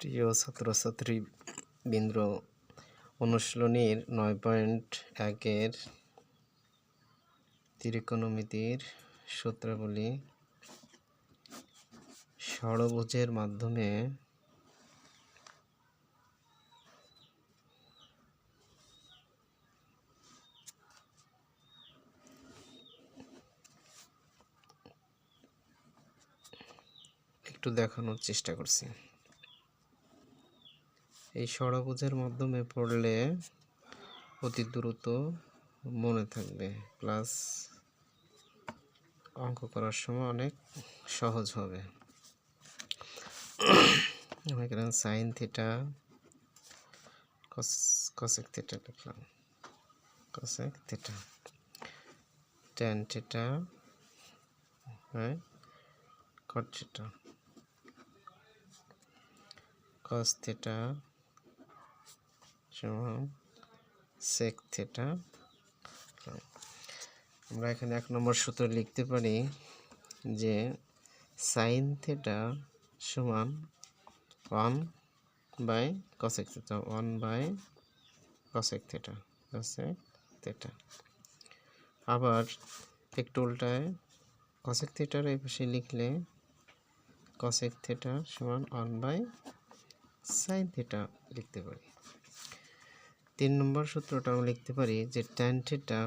প্রিয় ছাত্রছাত্রী বিন্দ্র অনুশীলনীর নয় পয়েন্ট একের ত্রিকোণমিতির সূত্রাবলী ষড়ভুজের মাধ্যমে একটু দেখানোর চেষ্টা করছি। এই ষড়ভুজের মাধ্যমে পড়লে অতি দ্রুত মনে থাকবে। প্লাস অঙ্ক করার সময় অনেক সহজ হবে। সাইন থিটা কসেক থিটা লিখলাম। কসেক থিটা টেন থিটা হয় কট থিটা কস থিটা সমান সেক থিটা আমরা এখানে এক নম্বর সূত্র লিখতে পারি যে সাইন থিটা সমান one by cosec theta one by cosec theta cosec theta আবার একটু উল্টায় কসেক থিটার এই পাশে লিখলে কসেক থিটা সমান ওয়ান বাই সাইন থিটা লিখতে পারি। তিন নম্বর সূত্রটা আমরা লিখতে পারি যে ট্যান থিটা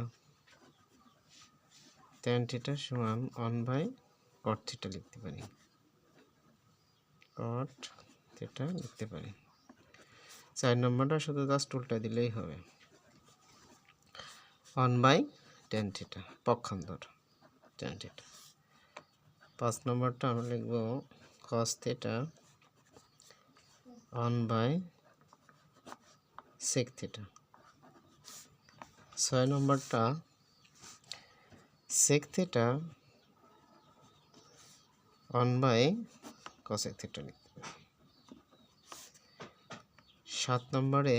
ট্যান থিটা সমান ওয়ান বাই কট থিটা লিখতে পারি। কট থিটা লিখতে পারি। চার নম্বরটা শুধু জাস্ট উল্টা দিলেই হবে। ওয়ান বাই টেন থিটা পক্ষান্তর টেন থিটা পাঁচ নম্বরটা আমরা লিখব cos theta one by sec theta ছয় নম্বরটা sec theta one by cosec theta লিখতে পারি সাত নম্বরে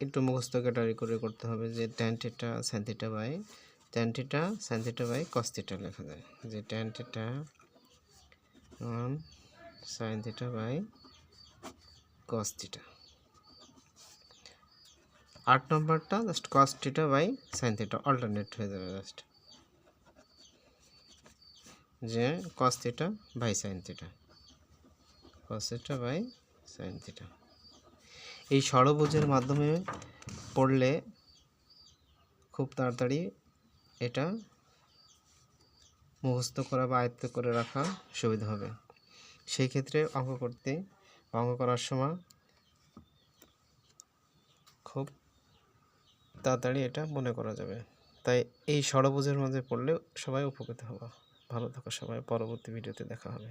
একটু মুখস্থ ক্যাটারি করে করতে হবে যে tan theta sine theta by tan theta sine theta by cos theta লেখা যায়। যে tan theta one sine theta by cos theta আট নম্বরটা just cos theta by sine theta alternate হয়ে যাবে জাস্ট যে cos theta by sine theta cos theta by sine theta এই ষড়ভুজের মাধ্যমে পড়লে খুব তাড়াতাড়ি এটা মুখস্থ করা বা আয়ত্ত করে রাখা সুবিধা হবে। সেই ক্ষেত্রে অঙ্ক করতে, অঙ্ক করার সময় খুব তাড়াতাড়ি এটা মনে করা যাবে। তাই এই ষড়ভুজের মাঝে পড়লে সবাই উপকৃত হবে। ভালো থাকো সবাই, পরবর্তী ভিডিওতে দেখা হবে।